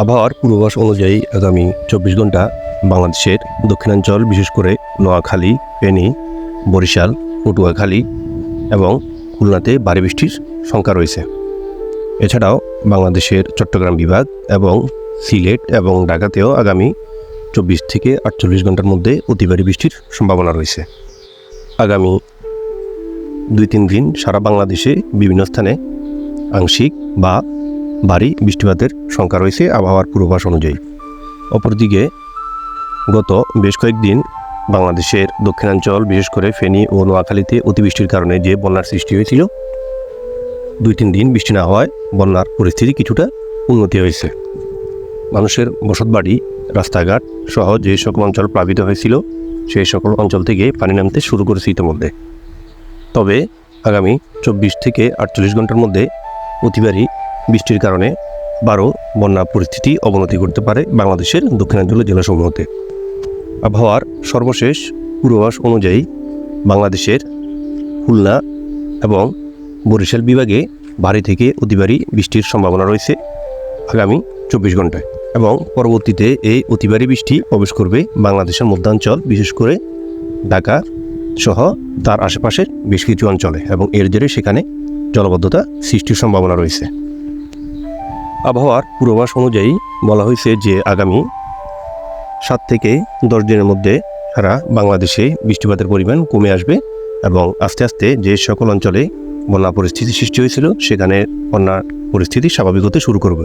আবহাওয়ার পূর্বাভাস অনুযায়ী আগামী চব্বিশ ঘণ্টা বাংলাদেশের দক্ষিণাঞ্চল, বিশেষ করে নোয়াখালী, ফেনী, বরিশাল, পটুয়াখালী এবং খুলনাতে ভারী বৃষ্টির সংখ্যা রয়েছে। এছাড়াও বাংলাদেশের চট্টগ্রাম বিভাগ এবং সিলেট এবং ঢাকাতেও আগামী চব্বিশ থেকে আটচল্লিশ ঘণ্টার মধ্যে অতি ভারী বৃষ্টির সম্ভাবনা রয়েছে। আগামী দুই তিন দিন সারা বাংলাদেশে বিভিন্ন স্থানে আংশিক বা ভারী বৃষ্টিপাতের সংখ্যা রয়েছে আবহাওয়ার পূর্বাভাস অনুযায়ী। অপরদিকে গত বেশ কয়েকদিন বাংলাদেশের দক্ষিণাঞ্চল, বিশেষ করে ফেনী ও নোয়াখালীতে অতিবৃষ্টির কারণে যে বন্যার সৃষ্টি হয়েছিল দুই তিন দিন বৃষ্টি না হওয়ায় বন্যার পরিস্থিতি কিছুটা উন্নতি হয়েছে। মানুষের বসতবাড়ি, রাস্তাঘাট সহ যে সকল অঞ্চল প্লাবিত হয়েছিল, সেই সকল অঞ্চল থেকে পানি নামতে শুরু করেছে ইতিমধ্যে। তবে আগামী চব্বিশ থেকে আটচল্লিশ ঘণ্টার মধ্যে অতিবারী বৃষ্টির কারণে বারো বন্যা পরিস্থিতি অবনতি করতে পারে বাংলাদেশের দক্ষিণাঞ্চলের জেলাসমূহতে। আবহাওয়ার সর্বশেষ পূর্বাভাস অনুযায়ী বাংলাদেশের খুলনা এবং বরিশাল বিভাগে ভারী থেকে অতি বৃষ্টির সম্ভাবনা রয়েছে আগামী চব্বিশ ঘন্টায় এবং পরবর্তীতে এই অতি বৃষ্টি প্রবেশ করবে বাংলাদেশের মধ্যাঞ্চল, বিশেষ করে ঢাকা সহ তার আশেপাশের বেশ কিছু অঞ্চলে এবং এর জেরে সেখানে জলবদ্ধতা সৃষ্টির সম্ভাবনা রয়েছে। আবহাওয়ার পূর্বাভাস অনুযায়ী বলা হয়েছে যে আগামী সাত থেকে দশ দিনের মধ্যে সারা বাংলাদেশে বৃষ্টিপাতের পরিমাণ কমে আসবে এবং আস্তে আস্তে যে সকল অঞ্চলে বন্যা পরিস্থিতি সৃষ্টি হয়েছিল, সেখানে বন্যার পরিস্থিতি স্বাভাবিক হতে শুরু করবে।